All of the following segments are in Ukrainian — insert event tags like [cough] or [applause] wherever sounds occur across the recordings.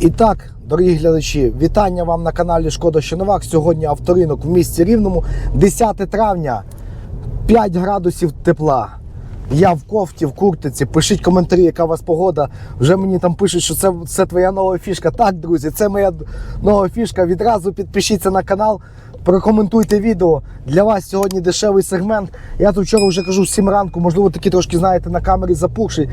І так, дорогі глядачі, вітання вам на каналі Шкода Щеновак. Сьогодні авторинок в місті Рівному, 10 травня, 5 градусів тепла. Я в кофті, в куртиці. Пишіть коментарі, яка у вас погода. Вже мені там пишуть, що це, це твоя нова фішка. Так, друзі, це моя нова фішка. Відразу підпишіться на канал, прокоментуйте відео. Для вас сьогодні дешевий сегмент. Я тут вчора вже кажу в 7 ранку, можливо, такі трошки, знаєте, на камері запухший,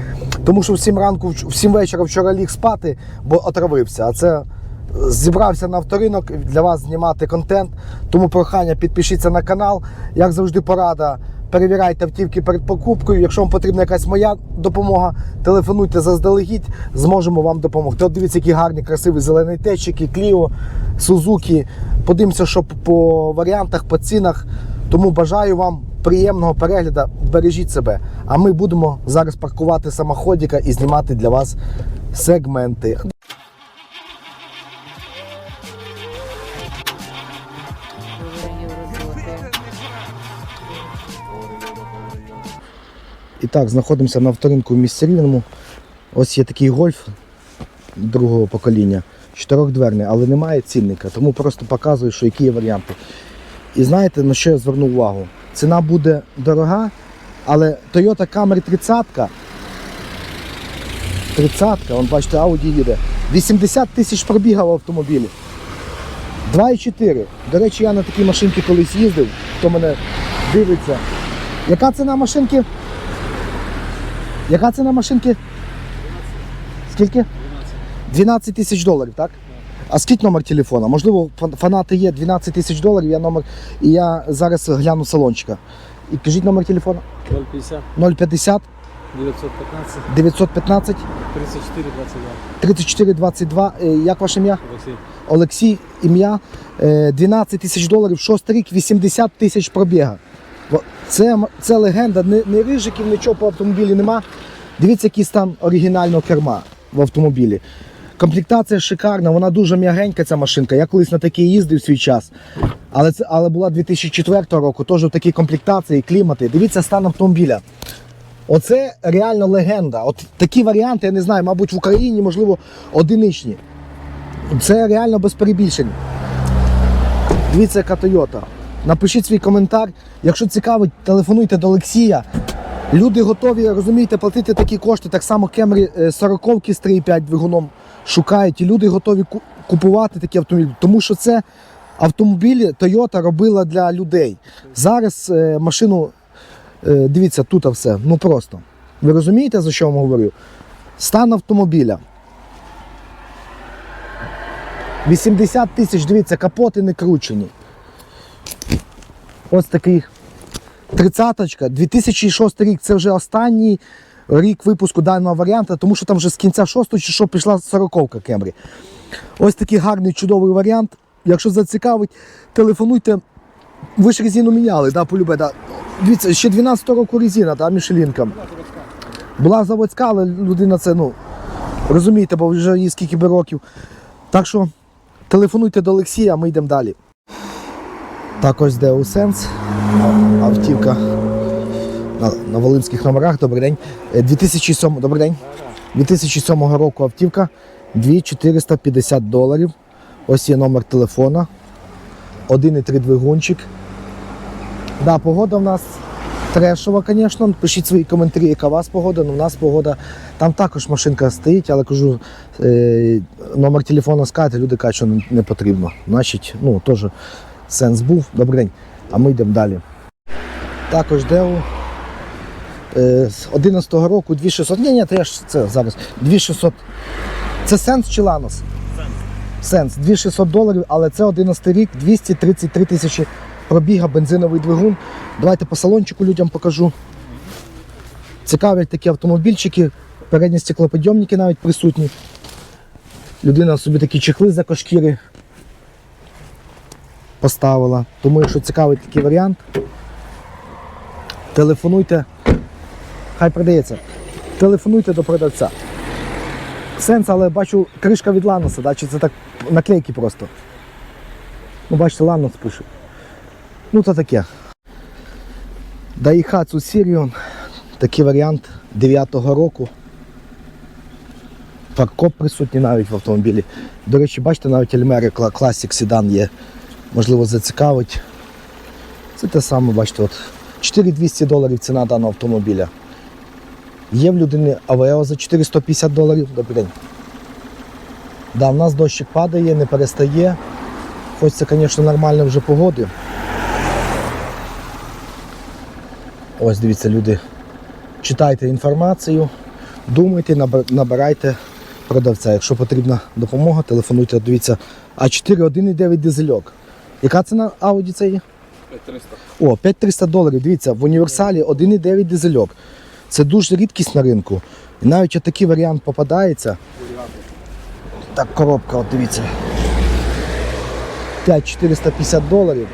тому що в 7 ранку, в 7 вечора вчора ліг спати, бо отравився. А це зібрався на авторинок для вас знімати контент. Тому прохання підпишіться на канал. Як завжди, порада. Перевіряйте автівки перед покупкою. Якщо вам потрібна якась моя допомога, телефонуйте заздалегідь, зможемо вам допомогти. От дивіться, які гарні, красиві зелені течики, Кліо, Сузуки. Подивимося, що по варіантах, по цінах. Тому бажаю вам приємного перегляду. Бережіть себе. А ми будемо зараз паркувати самоходіка і знімати для вас сегменти. І так, знаходимося на авторинку в місті Рівному. Ось є такий гольф другого покоління, чотирьохдверний, але немає цінника, тому просто показую, що які є варіанти. І знаєте, на що я звернув увагу? Ціна буде дорога, але Toyota Camry 30 30 вон бачите, Audi їде. 80 тисяч пробіга в автомобілі. 2,4. До речі, я на такій машинці колись їздив, хто мене дивиться. Яка ціна машинки? Яка ціна машинки? Скільки? 12 тисяч доларів, так? А скільки номер телефона? Можливо, фанати є 12 тисяч доларів, я номер. І я зараз гляну салончика. І кажіть номер телефона 050 050 915 915 34 22. 34 22. Е, Як ваше ім'я? Олексій. Олексій, ім'я. Е, 12 тисяч доларів, 6 рік, 80 тисяч пробіга. Це, це легенда, не, не рижиків, нічого по автомобілі нема. Дивіться, який стан оригінального керма в автомобілі. Комплектація шикарна, вона дуже м'ягенька, ця машинка. Я колись на такій їздив свій час. Але, це, але була 2004 року, теж в такій комплектації, клімати. Дивіться стан автомобіля. Оце реально легенда. От такі варіанти, я не знаю, мабуть, в Україні, можливо, одиничні. Це реально без перебільшень. Дивіться, яка Тойота. Напишіть свій коментар. Якщо цікавить, телефонуйте до Олексія. Люди готові, розумієте, платити такі кошти. Так само Кемрі 40 з 3,5 двигуном шукають. І люди готові купувати такі автомобілі. Тому що це автомобілі Toyota робила для людей. Зараз е, машину, е, дивіться, тут все. Ну просто. Ви розумієте, за що я вам говорю? Стан автомобіля. 80 тисяч, дивіться, капоти не кручені. Ось такий 30-ка, 2006 рік, це вже останній рік випуску даного варіанта, тому що там вже з кінця 6 чи що пішла 40-ка Кемрі. Ось такий гарний чудовий варіант. Якщо зацікавить, телефонуйте. Ви ж резину міняли, да, полюбе, да. Дивіться, ще 12 року резина, да, Мішелінка. Була заводська, але людина це, ну, розумієте, бо вже їй скільки би років. Так що телефонуйте до Олексія, а ми йдемо далі. Так ось де Сенс. Автівка на, на Волинських номерах. Добрий день. Е, 2007, добрий день. 2007 року автівка 2450 доларів. Ось є номер телефона. 1,3 двигунчик. Да, погода в нас трешова, звісно. Пишіть свої коментарі, яка у вас погода. Ну, у нас погода. Там також машинка стоїть, але кажу, е, номер телефона скажете, люди кажуть, що не потрібно. Значить, ну, теж сенс був. Добрий день. А ми йдемо далі. Також Део. Е, з 11-го року 2600. Ні, ні, то я ж це зараз. 2600. Це сенс чи Ланос? Сенс. 2600 доларів, але це 11 рік, 233 тисячі пробіга, бензиновий двигун. Давайте по салончику людям покажу. Цікавлять такі автомобільчики, передні стеклоподйомники навіть присутні. Людина собі такі чехли за кошкіри поставила. Тому, якщо цікавий такий варіант, телефонуйте. Хай продається. Телефонуйте до продавця. Сенс, але бачу кришка від Ланоса, да? чи це так наклейки просто. Ну, бачите, Ланос пише. Ну, то таке. Daihatsu Sirion. Такий варіант 9-го року. паркоп присутній навіть в автомобілі. До речі, бачите, навіть Ельмери Кла- Classic Sedan є. Можливо, зацікавить. Це те саме, бачите, от 4200 доларів ціна даного автомобіля. Є в людини Авео за 450 доларів. Добрий день. Да, в нас дощик падає, не перестає. Хочеться, звісно, нормально вже погоди. Ось дивіться, люди. Читайте інформацію, думайте, набирайте продавця. Якщо потрібна допомога, телефонуйте, дивіться. А4 1,9 дизельок. Яка ціна Audi це є? 5300. О, 5300 доларів. Дивіться, в універсалі 1,9 дизельок. Це дуже рідкість на ринку. І навіть отакий варіант попадається. Так, коробка, от дивіться. 5450 доларів.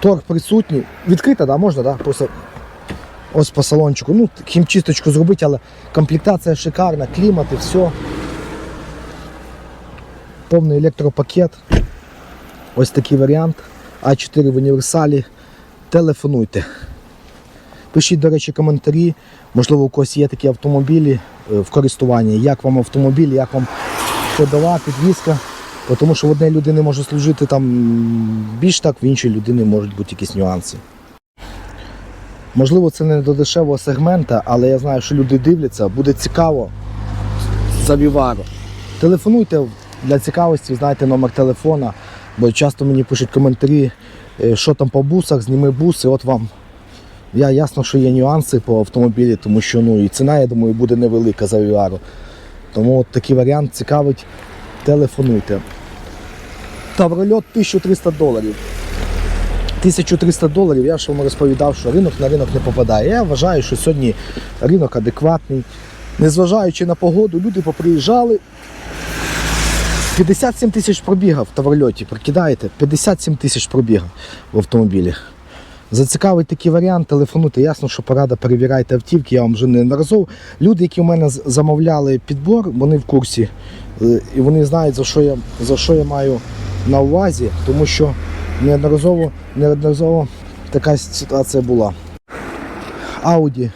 Торг присутній. Відкрита, да, можна, да? Просто ось по салончику. Ну, хімчисточку зробити, але комплектація шикарна, клімат і все. Повний електропакет. Ось такий варіант. А4 в універсалі. Телефонуйте. Пишіть, до речі, коментарі. Можливо, у когось є такі автомобілі е, в користуванні. Як вам автомобіль, як вам ходова, підвізка. Тому що в однієї людини може служити там більш так, в іншої людини можуть бути якісь нюанси. Можливо, це не до дешевого сегмента, але я знаю, що люди дивляться, буде цікаво за Віваро. Телефонуйте для цікавості, знаєте номер телефона, бо часто мені пишуть коментарі, е, що там по бусах, зніми буси, от вам. Я ясно, що є нюанси по автомобілі, тому що ну, і ціна, я думаю, буде невелика за Віваро. Тому от такий варіант цікавить. Телефонуйте. Таврольот 1300 доларів. 1300 доларів, я ж вам розповідав, що ринок на ринок не попадає. Я вважаю, що сьогодні ринок адекватний. Незважаючи на погоду, люди поприїжджали. 57 тисяч пробігав в Таврольоті, прикидаєте? 57 тисяч пробігав в автомобілі. Зацікавить такий варіант, телефонуйте. Ясно, що порада перевіряйте автівки, я вам вже неодноразово. Люди, які у мене замовляли підбор, вони в курсі. Е, І вони знають, за що я, за що я маю на увазі, тому що неодноразово, неодноразово така ситуація була. Audi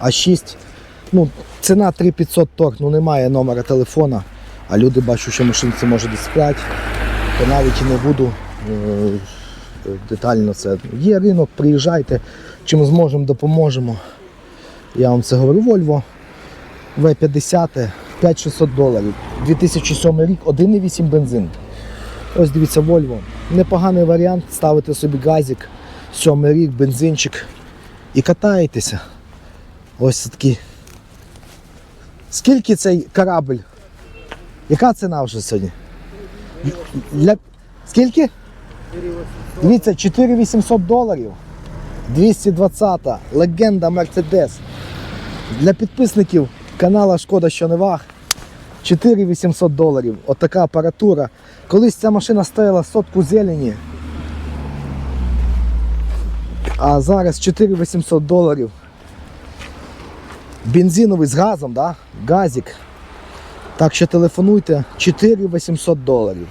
A6. Ну, ціна 3500 торг, ну немає номера телефона, а люди бачу, що машинці може десь сплять, то навіть і не буду е, детально це. Є ринок, приїжджайте, чим зможемо, допоможемо. Я вам це говорю. Volvo V50 5600 доларів. 2007 рік, 1,8 бензин. Ось дивіться, Volvo. Непоганий варіант, ставите собі газик, 7 рік, бензинчик і катаєтеся. Ось такий. Скільки цей корабль? Яка ціна вже сьогодні? Для... Скільки? Дивіться, 4800 доларів. 220 -та. легенда Мерседес. Для підписників канала Шкода що не ваг. 4800 доларів. От апаратура. Колись ця машина стояла сотку зелені. А зараз 4800 доларів. Бензиновий з газом, да? Газик. Так що телефонуйте 4800 доларів.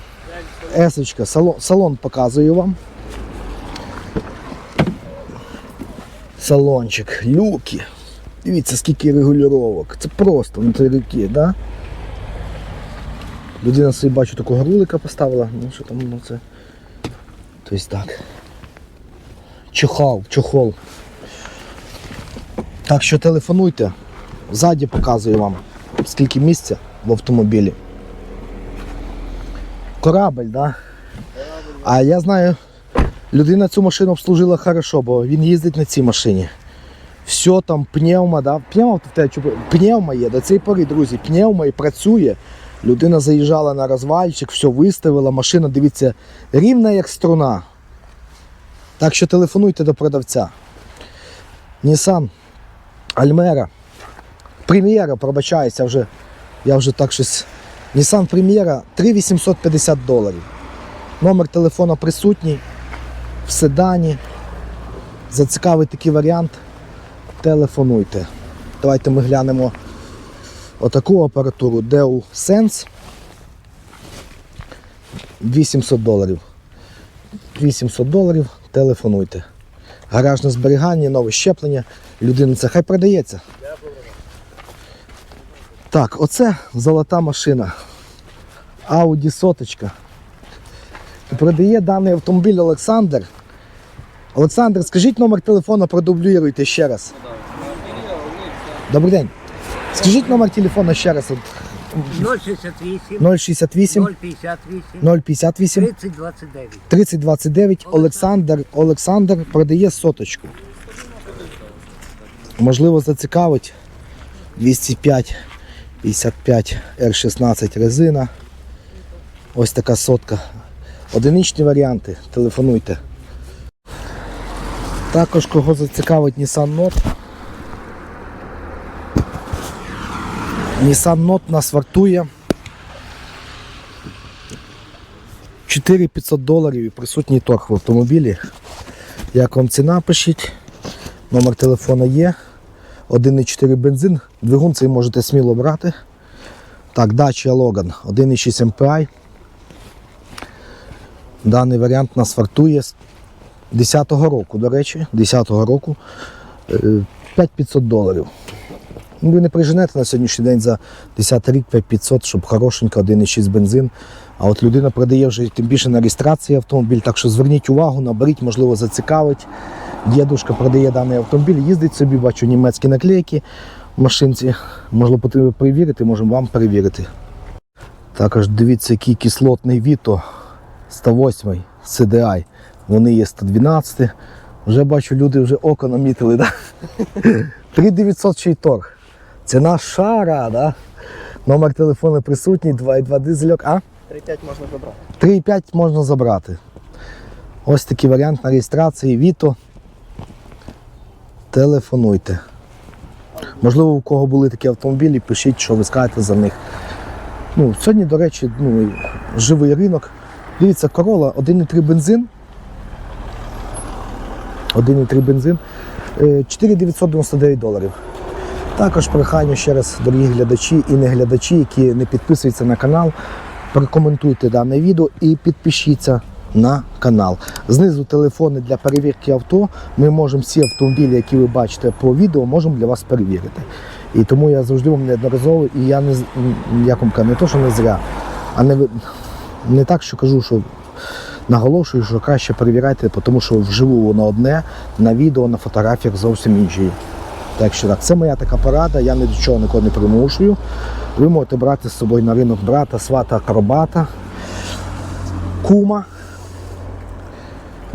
Есочка, салон, салон показую вам. Салончик, люки. Дивіться, скільки регулювання. Це просто на три руки, да? Людина собі бачу такого рулика поставила. Ну що там, ну це. Тобто так. Чохол, чохол. Так що телефонуйте. Ззаді показую вам, скільки місця в автомобілі. Корабель, да? А я знаю, людина цю машину обслужила хорошо, бо він їздить на цій машині. Все там пневма, да? Пневма, пневма є до цієї пори, друзі, пневма і працює. Людина заїжджала на розвальчик, все виставила, машина, дивіться, рівна як струна. Так що телефонуйте до продавця. Nissan Альмера. Прем'єра, пробачаюся, вже, я вже так щось. Nissan Прем'єра 3850 доларів. Номер телефона присутній в седані. Зацікавий такий варіант. Телефонуйте. Давайте ми глянемо отаку апаратуру Deo Sense 800 доларів. 800 доларів, телефонуйте. Гаражне зберігання, нове щеплення. Людина це хай продається. Так, оце золота машина. Audi соточка. Продає даний автомобіль Олександр. Олександр, скажіть номер телефона, продублюйте ще раз. Добрий день. Скажіть номер телефона ще раз. 068 068 058 058 3029. 3029 Олександр. Олександр продає соточку. Можливо, зацікавить 205 55 R16 резина. Ось така сотка. Одиничні варіанти. Телефонуйте. Також кого зацікавить Nissan Note. Nissan Note нас вартує 4500 доларів і присутній торг в автомобілі. Як вам ціна, пишіть. Номер телефона є. 1,4 бензин. Двигун цей можете сміло брати. Так, Dacia Logan 1,6 MPI. Даний варіант нас вартує з 10-го року, до речі, 10-го року е, 5500 доларів. Ну, Ви не приженете на сьогоднішній день за 10 рік 5500, щоб хорошенько 1,6 бензин. А от людина продає вже тим більше на реєстрації автомобіль, так що зверніть увагу, наберіть, можливо, зацікавить. Дідушка продає даний автомобіль, їздить собі, бачу німецькі наклейки в машинці. Можливо, потрібно перевірити, можемо вам перевірити. Також дивіться, який кислотний Vito 108 CDI. Вони є 112. Вже бачу, люди вже око намітили. Да? [laughs] 3900 ще й торг. Ціна шара, да? Номер телефону присутній, 2,2 дизельок. А? 3,5 можна забрати. 3,5 можна забрати. Ось такий варіант на реєстрації Віто. Телефонуйте. Можливо, у кого були такі автомобілі, пишіть, що ви скажете за них. Ну, сьогодні, до речі, ну, живий ринок. Дивіться, корола 1,3 бензин. 1,3 бензин. е, 4999 доларів. Також прохання ще раз, дорогі глядачі і не глядачі, які не підписуються на канал, прокоментуйте дане відео і підпишіться на канал. Знизу телефони для перевірки авто. Ми можемо всі автомобілі, які ви бачите по відео, можемо для вас перевірити. І тому я завжди вам неодноразово, і я не як вам кажу, не то, що не зря, а не, не так, що кажу, що наголошую, що краще перевіряйте, тому що вживу воно одне, на відео, на фотографіях зовсім інші. Так що так, це моя така порада, я ні до чого нікого не примушую. Ви можете брати з собою на ринок брата, свата, акробата, кума.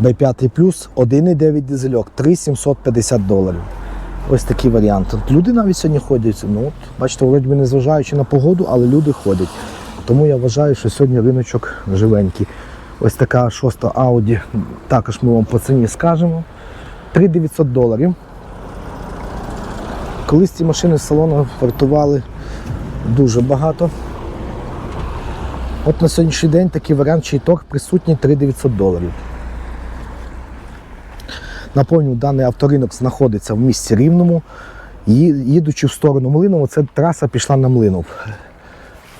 B5 плюс 1,9 дизельок, 3750 доларів. Ось такий варіант. От Люди навіть сьогодні ходять. Ну, от, бачите, вроді би не зважаючи на погоду, але люди ходять. Тому я вважаю, що сьогодні риночок живенький. Ось така шоста Audi, також ми вам по ціні скажемо. 3900 доларів. Колись ці машини з салону вартували дуже багато. От на сьогоднішній день такий варіант, чий торг присутній 3900 доларів. Напомню, даний авторинок знаходиться в місті Рівному. Їдучи в сторону Млиново, це траса пішла на Млинов.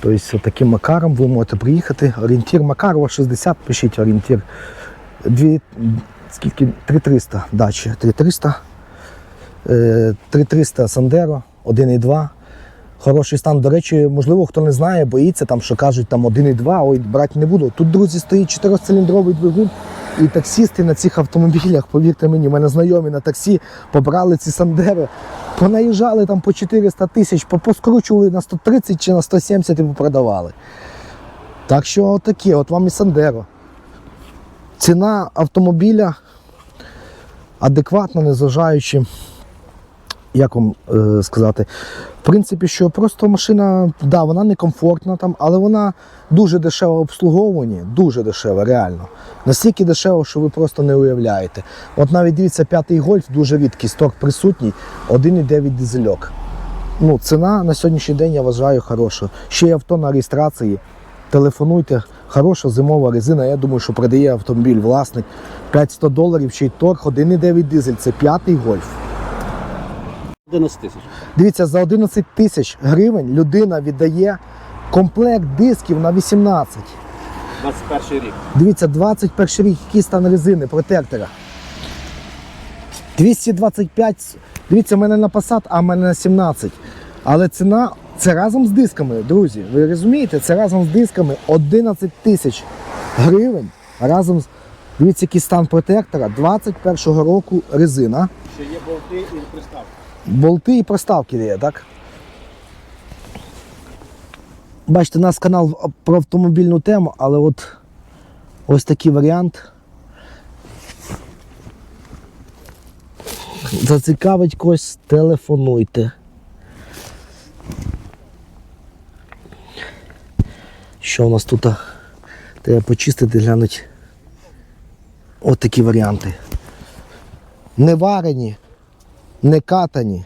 Тобто таким макаром ви можете приїхати. Орієнтір Макарова 60, пишіть орієнтір. Дві, скільки? 3300 дачі. 3300. Е, 3300 Сандеро, 1,2. Хороший стан. До речі, можливо, хто не знає, боїться, там, що кажуть там 1,2, ой, брати не буду. Тут, друзі, стоїть 4-циліндровий двигун. І таксісти на цих автомобілях, повірте мені, в мене знайомі на таксі побрали ці Сандери, понаїжджали там по 400 тисяч, поскручували на 130 чи на 170 і продавали. Так що отаке, от вам і Сандеро. Ціна автомобіля адекватна, незважаючи, як вам е, сказати, в принципі, що просто машина, да, вона не комфортна там, але вона дуже дешево обслуговування, дуже дешево, реально. Настільки дешево, що ви просто не уявляєте. От навіть дивіться, п'ятий гольф дуже рідкий, сток присутній, 1,9 дизельок. Ну, ціна на сьогоднішній день я вважаю хороша. Ще є авто на реєстрації. Телефонуйте, хороша зимова резина. Я думаю, що продає автомобіль власник. 500 доларів, ще й торг, 1,9 дизель. Це п'ятий гольф. 11 тисяч. Дивіться, за 11 тисяч гривень людина віддає комплект дисків на 18. 21 рік. Дивіться, 21 рік, який стан резини, протектора. 225. Дивіться, в мене на Passat, а в мене на 17. Але ціна Це разом з дисками, друзі. Ви розумієте, це разом з дисками 11 тисяч гривень. Разом з. Дивіться, який стан протектора 21-го року резина. Ще є болти і приставки. Болти і проставки є, так? Бачите, у нас канал про автомобільну тему, але от ось такий варіант. Зацікавить когось, телефонуйте. Що у нас тут? Треба почистити, глянути. От такі варіанти. Не варені, не катані.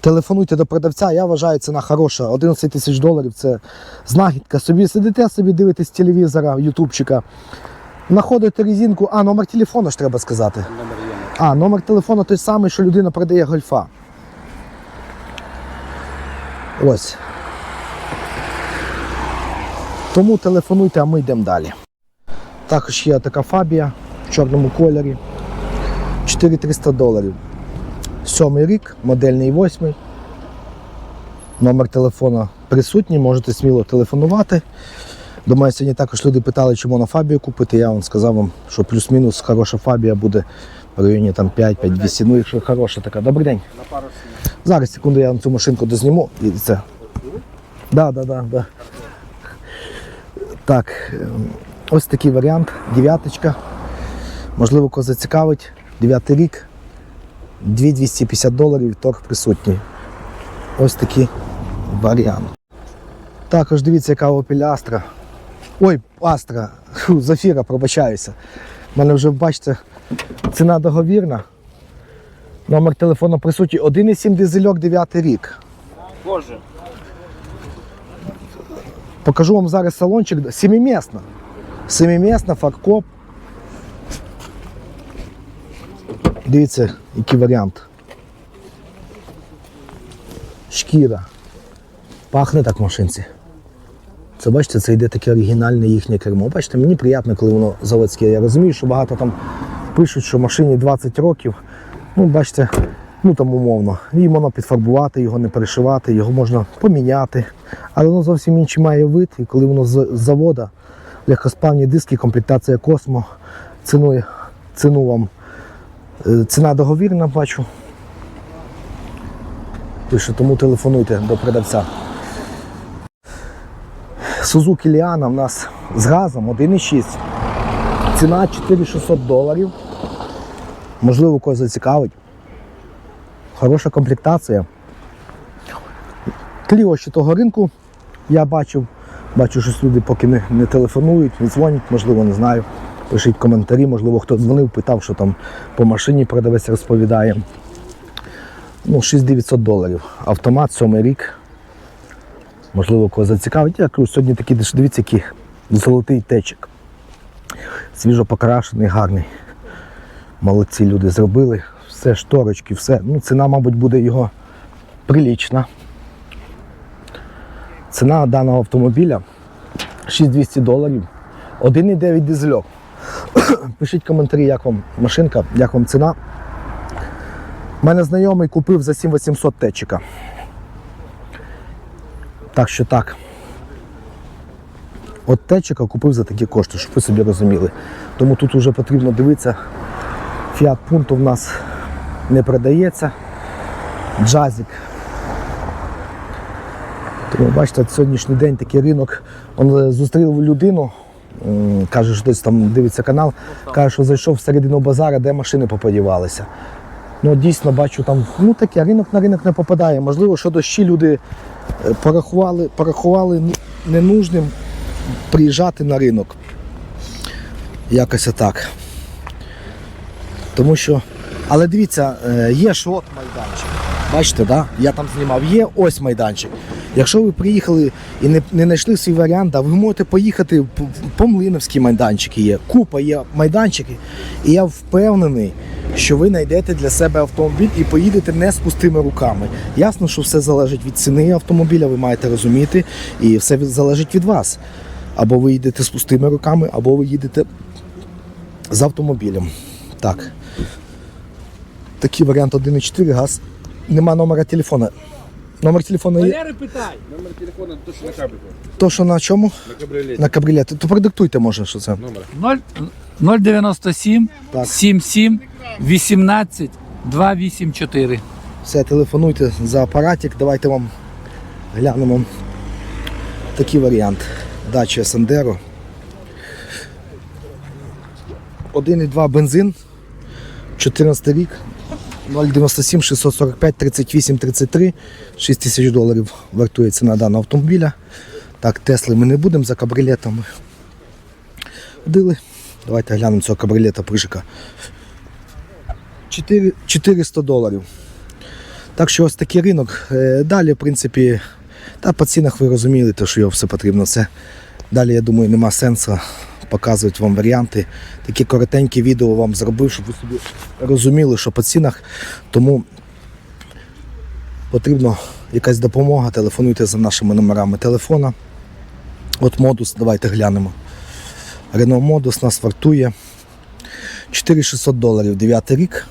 Телефонуйте до продавця, я вважаю, ціна хороша. 11 тисяч доларів це знахідка. Собі сидите, собі дивитесь телевізора, ютубчика. Знаходите резинку, а номер телефону ж треба сказати. А, номер телефону той самий, що людина продає гольфа. Ось. Тому телефонуйте, а ми йдемо далі. Також є така фабія в чорному кольорі. 4300 доларів. Сьомий рік, модельний восьмий. Номер телефона присутній, можете сміло телефонувати. До мене сьогодні також люди питали, чи можна фабію купити. Я вам сказав вам, що плюс-мінус хороша фабія буде в районі там 5-5-200. Ну, якщо хороша така. Добрий день. На. Зараз, секунду, я вам цю машинку дозніму. І це. Да, да, да, да. Так, ем, ось такий варіант. Дев'яточка. Можливо, кого зацікавить. Дев'ятий рік. 2250 доларів, торг присутній. Ось такий варіант. Також дивіться, яка Opel Astra. Ой, Astra. Фу, Зафіра, пробачаюся. У мене вже, бачите, ціна договірна. Номер телефону присутній 1,7 дизельок 9 рік. Боже. Покажу вам зараз салончик. Семимісна. Семимісна, фаркоп. Дивіться, який варіант. Шкіра. Пахне так в машинці. Це бачите, це йде таке оригінальне їхнє кермо. Бачите, мені приємно, коли воно заводське. Я розумію, що багато там пишуть, що машині 20 років. Ну, бачите, ну там умовно. Її можна підфарбувати, його не перешивати, його можна поміняти. Але воно зовсім інший має вид, і коли воно з завода, легкоспальні диски, комплектація Космо, ціну, ціну вам. Е, Ціна договірна, бачу. Пише, тому телефонуйте до продавця. Suzuki Liana в нас з газом 1,6. Ціна 4600 доларів. Можливо, когось зацікавить. Хороша комплектація. Кліо ще того ринку я бачив. Бачу, що люди поки не, не телефонують, не дзвонять, можливо, не знаю. Пишіть коментарі, можливо, хто дзвонив, питав, що там по машині продавець розповідає. Ну, 6900 доларів. Автомат, сьомий рік. Можливо, кого зацікавить. Я кажу, сьогодні такий, дивіться, який золотий течик. Свіжо покрашений, гарний. Молодці люди зробили. Все, шторочки, все. Ну, ціна, мабуть, буде його прилічна. Ціна даного автомобіля 6200 доларів. 1,9 дизельок. [coughs] Пишіть коментарі, як вам машинка, як вам ціна. У мене знайомий купив за 7800 течика. Так що так. От течика купив за такі кошти, щоб ви собі розуміли. Тому тут вже потрібно дивитися. Фіат пункту в нас не продається. Джазик. Тому бачите, сьогоднішній день такий ринок. Он е, зустрів людину, каже, що хтось там дивиться канал, каже, що зайшов всередину базара, де машини поподівалися. Ну, дійсно бачу там, ну таке, ринок на ринок не попадає. Можливо, що дощі люди е, порахували, порахували ну, ненужним приїжджати на ринок. Якось отак. Тому що. Але дивіться, е, є ж от майданчик. Бачите, да? я там знімав, є ось майданчик. Якщо ви приїхали і не, не знайшли свій варіант, да, ви можете поїхати по, по Млиновські майданчики є. Купа є майданчики. І я впевнений, що ви знайдете для себе автомобіль і поїдете не з пустими руками. Ясно, що все залежить від ціни автомобіля, ви маєте розуміти, і все залежить від вас. Або ви їдете з пустими руками, або ви їдете з автомобілем. Так. Такий варіант 1.4 газ. Нема номера телефона. Номер телефону є. Валери питай. Номер телефона то, що на кабельку. То, що на чому? На кабріолеті. На кабрилет. То продиктуйте, може, що це. Номер. 097 Так. 77 18 284. Все, телефонуйте за апаратик. Давайте вам глянемо такий варіант. Дача Сандеро. 1,2 бензин. 14 рік. 097 645 38 33 6 тисяч доларів вартує ціна даного автомобіля. Так, Тесли ми не будемо за кабрилетами. Ходили. Давайте глянемо цього кабрилета Прижика. 4 400 доларів. Так що ось такий ринок. Е, Далі, в принципі, та по цінах ви розуміли, те, що його все потрібно. Це. Далі, я думаю, нема сенсу показувати вам варіанти. Такі коротенькі відео вам зробив, щоб ви собі розуміли, що по цінах. Тому потрібна якась допомога. Телефонуйте за нашими номерами телефона. От модус, давайте глянемо. Renault Modus нас вартує 4600 доларів 9 рік.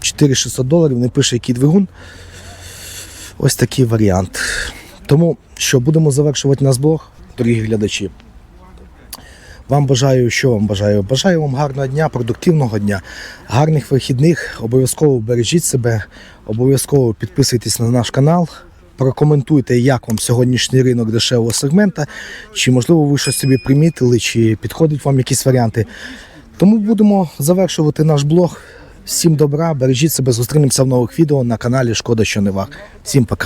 4600 доларів, не пише який двигун. Ось такий варіант. Тому що будемо завершувати наш блог, дорогі глядачі. Вам бажаю, що вам бажаю? Бажаю вам гарного дня, продуктивного дня, гарних вихідних. Обов'язково бережіть себе, обов'язково підписуйтесь на наш канал. Прокоментуйте, як вам сьогоднішній ринок дешевого сегмента, чи можливо ви щось собі примітили, чи підходять вам якісь варіанти. Тому будемо завершувати наш блог. Всім добра, бережіть себе, зустрінемося в нових відео на каналі Шкода, що не вах. Всім пока.